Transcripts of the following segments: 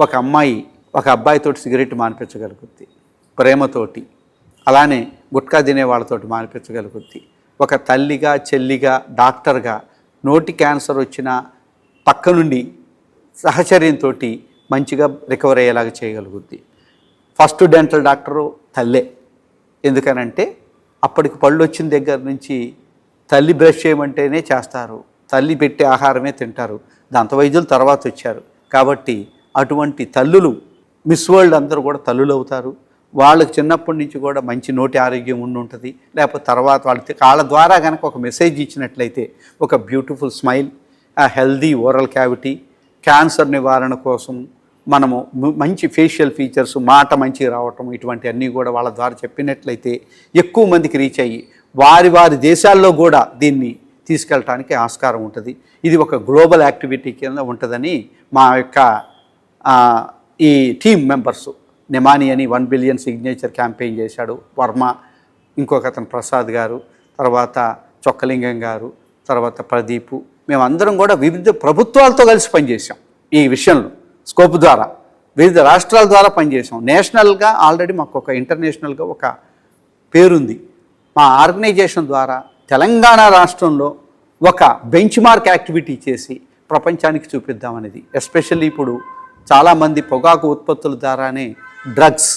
ఒక అమ్మాయి ఒక అబ్బాయితోటి సిగరెట్ మానిపించగలుగుద్ది. ప్రేమతోటి. అలానే గుట్కా తినే వాళ్ళతోటి మానిపించగలుగుద్ది. ఒక తల్లిగా చెల్లిగా డాక్టర్గా నోటి క్యాన్సర్ వచ్చిన పక్క నుండి సహచర్యంతో మంచిగా రికవర్ అయ్యేలాగా చేయగలుగుద్ది. ఫస్ట్ డెంటల్ డాక్టరు తల్లే. ఎందుకనంటే అప్పటికి పళ్ళు వచ్చిన దగ్గర నుంచి తల్లి బ్రష్ చేయమంటేనే చేస్తారు. తల్లి పెట్టే ఆహారమే తింటారు. దంత వైద్యులు తర్వాత వచ్చారు. కాబట్టి అటువంటి తల్లులు మిస్ వరల్డ్ అందరూ కూడా తల్లులు అవుతారు. వాళ్ళకి చిన్నప్పటి నుంచి కూడా మంచి నోటి ఆరోగ్యం ఉండి ఉంటుంది. లేకపోతే తర్వాత వాళ్ళకి వాళ్ళ ద్వారా కనుక ఒక మెసేజ్ ఇచ్చినట్లయితే ఒక బ్యూటిఫుల్ స్మైల్ ఆ హెల్దీ ఓరల్ క్యావిటీ క్యాన్సర్ నివారణ కోసం మనము మంచి ఫేషియల్ ఫీచర్స్ మాట మంచి రావటం ఇటువంటి అన్నీ కూడా వాళ్ళ ద్వారా చెప్పినట్లయితే ఎక్కువ మందికి రీచ్ అయ్యి వారి వారి దేశాల్లో కూడా దీన్ని తీసుకెళ్ళటానికి ఆస్కారం ఉంటుంది. ఇది ఒక గ్లోబల్ యాక్టివిటీ కింద ఉంటుందని మా యొక్క ఈ టీమ్ మెంబర్స్ నిమాని అని వన్ బిలియన్ సిగ్నేచర్ క్యాంపెయిన్ చేశాడు. వర్మ ఇంకొక అతను ప్రసాద్ గారు తర్వాత చొక్కలింగం గారు తర్వాత ప్రదీపు. మేమందరం కూడా వివిధ ప్రభుత్వాలతో కలిసి పనిచేసాం ఈ విషయంలో స్కోప్ ద్వారా. వివిధ రాష్ట్రాల ద్వారా పనిచేసాం నేషనల్గా ఆల్రెడీ మాకు ఒక ఇంటర్నేషనల్గా ఒక పేరుంది. మా ఆర్గనైజేషన్ ద్వారా తెలంగాణ రాష్ట్రంలో ఒక బెంచ్ మార్క్ యాక్టివిటీ చేసి ప్రపంచానికి చూపిద్దామనేది. ఎస్పెషల్లీ ఇప్పుడు చాలామంది పొగాకు ఉత్పత్తుల ద్వారానే డ్రగ్స్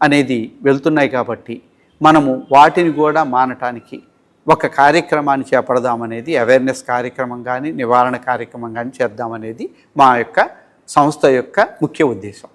అనేది వెళ్తున్నాయి కాబట్టి మనము వాటిని కూడా మానటానికి ఒక కార్యక్రమాన్ని చేపడదామనేది అవేర్నెస్ కార్యక్రమం కానీ నివారణ కార్యక్రమం కానీ చేద్దామనేది మా యొక్క సంస్థ యొక్క ముఖ్య ఉద్దేశం.